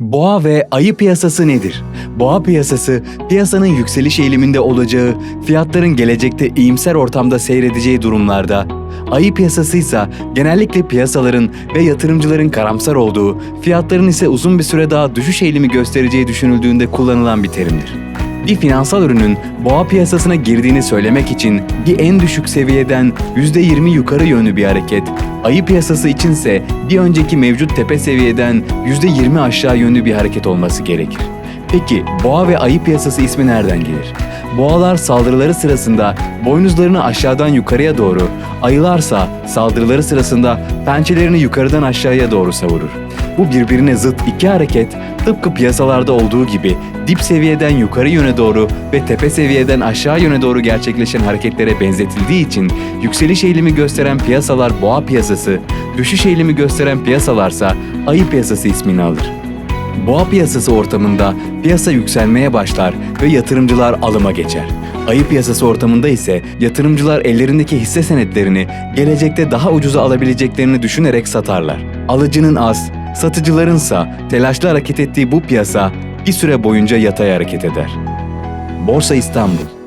Boğa ve ayı piyasası nedir? Boğa piyasası, piyasanın yükseliş eğiliminde olacağı, fiyatların gelecekte iyimser ortamda seyredeceği durumlarda, ayı piyasası ise genellikle piyasaların ve yatırımcıların karamsar olduğu, fiyatların ise uzun bir süre daha düşüş eğilimi göstereceği düşünüldüğünde kullanılan bir terimdir. Bir finansal ürünün boğa piyasasına girdiğini söylemek için bir en düşük seviyeden %20 yukarı yönlü bir hareket, ayı piyasası içinse bir önceki mevcut tepe seviyeden %20 aşağı yönlü bir hareket olması gerekir. Peki boğa ve ayı piyasası ismi nereden gelir? Boğalar saldırıları sırasında boynuzlarını aşağıdan yukarıya doğru, ayılarsa saldırıları sırasında pençelerini yukarıdan aşağıya doğru savurur. Bu birbirine zıt iki hareket tıpkı piyasalarda olduğu gibi dip seviyeden yukarı yöne doğru ve tepe seviyeden aşağı yöne doğru gerçekleşen hareketlere benzetildiği için yükseliş eğilimi gösteren piyasalar boğa piyasası, düşüş eğilimi gösteren piyasalarsa ayı piyasası ismini alır. Boğa piyasası ortamında piyasa yükselmeye başlar ve yatırımcılar alıma geçer. Ayı piyasası ortamında ise yatırımcılar ellerindeki hisse senetlerini gelecekte daha ucuza alabileceklerini düşünerek satarlar. Alıcının az, satıcılarınsa telaşlı hareket ettiği bu piyasa bir süre boyunca yatay hareket eder. Borsa İstanbul